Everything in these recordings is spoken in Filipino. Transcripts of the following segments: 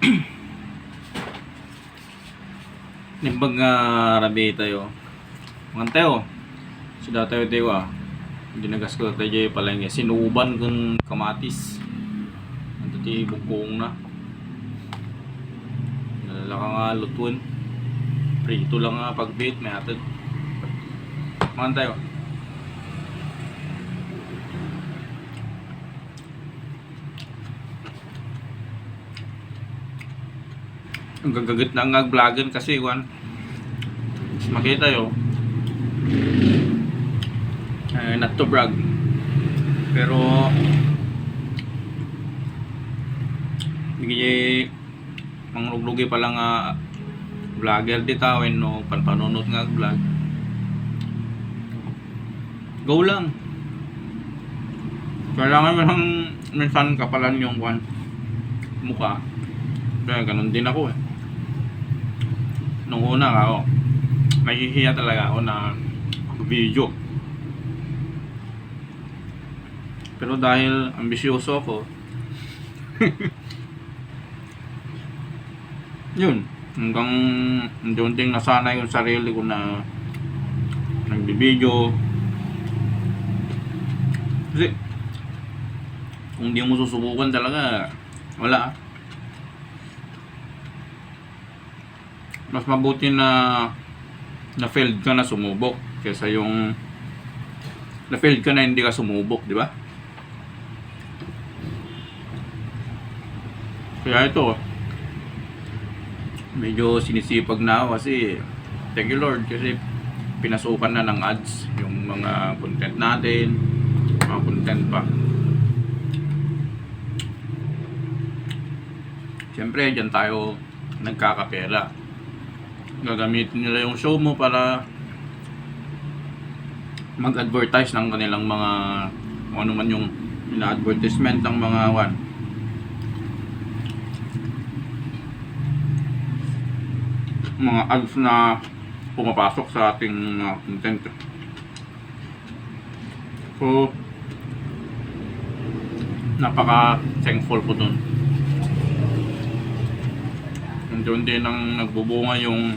Nimbag nga rabi tayo. Mga tayo. Sida tayo tayo ah. Dinagas ko tayo dyan palengke. Sinuban kung kamatis. Ang tati bukong na. Nalala ka nga lutuin. Prito lang nga pagbit. May atid. Mga tayo. Ang gagagat na nga vlogan kasi wan. Makita yo. Eh, not to brag. Pero Bigay mangluglugi pa lang nga vlogger di tawin no panpanunot nga vlog. Go lang. Kailangan mo lang minsan kapalan yung one mukha. Kaya ganun din ako eh. Nung una ako, nahihiya talaga ako na video. Pero dahil ambisyoso ako, yun, hanggang unti-unting nasanay yung sarili ko na nagbibideo. Kasi, kung di mo susubukan talaga, wala. Mas mabuti na na failed ka na sumubok kaysa yung na failed ka na hindi ka sumubok, di ba? Kaya ito, medyo sinisipag na ako kasi thank you Lord kasi pinasukan na ng ads yung mga content natin, mga content pa. Siyempre, dyan tayo nagkakapera. Gagamitin nila yung show mo para mag-advertise ng kanilang mga kung ano man yung ina-advertisement ng mga one. mga ads na pumapasok sa ating mga content. So, napaka thankful ko dun. Doon din ang nagbubunga yung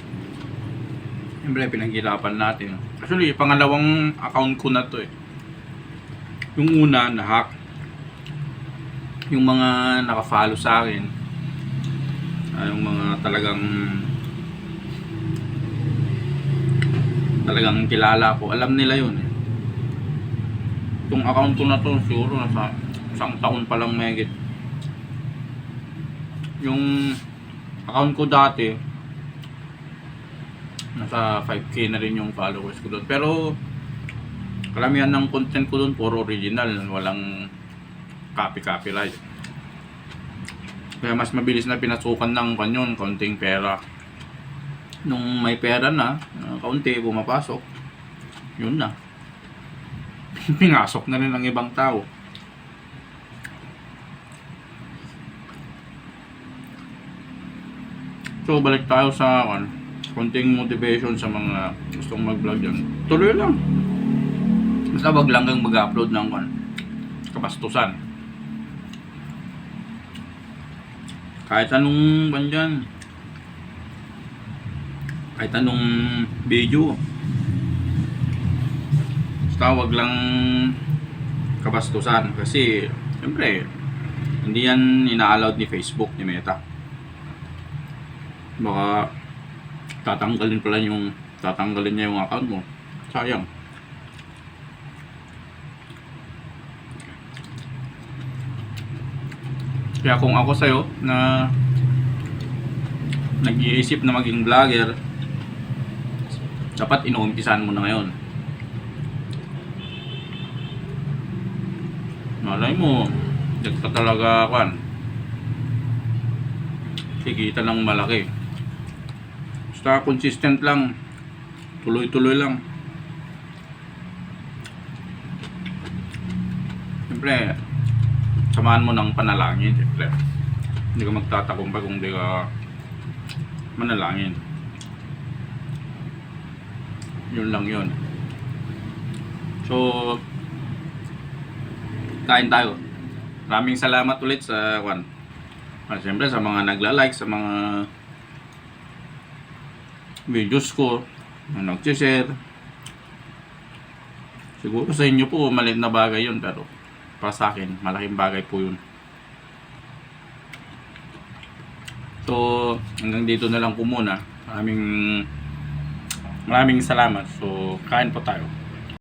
Siyempre, pinaghirapan natin. Actually, pangalawang account ko na to eh. Yung una, na-hack. Yung mga naka-follow sa akin. ah, yung mga talagang talagang kilala ko. Alam nila yun eh. Itong account ko na to, siguro nasa isang taon pa lang megit. Yung account ko dati, nasa 5k na rin yung followers ko doon. Pero, karamihan ng content ko doon, puro original. Walang copy-copyright. Kaya mas mabilis na pinasukan ng kanyon, konting pera nung may pera na, uh, kaunti pumapasok, yun na. Pinasok na rin ng ibang tao. So, balik tayo sa ano, konting motivation sa mga gustong mag-vlog yan. Tuloy lang. Basta wag lang kang mag-upload ng ano, kapastusan. Kahit anong bandyan, kahit anong video basta wag lang kabastusan kasi siyempre hindi yan ina-allowed ni Facebook ni Meta baka tatanggalin pala yung tatanggalin niya yung account mo sayang kaya kung ako sa'yo na nag-iisip na maging vlogger dapat inuumpisan mo na ngayon. Malay mo, dyan ka talaga kwan. Kikita ng malaki. Basta consistent lang. Tuloy-tuloy lang. Siyempre, samahan mo ng panalangin. Siyempre, hindi ka magtatakumpay kung hindi ka manalangin yun lang yun so kain tayo maraming salamat ulit sa kwan ah, siyempre sa mga nagla-like sa mga videos ko, na nag-share. Siguro sa inyo po, maliit na bagay yun, pero para sa akin, malaking bagay po yun. So, hanggang dito na lang po muna. Maraming maraming salamat. So, kain po tayo.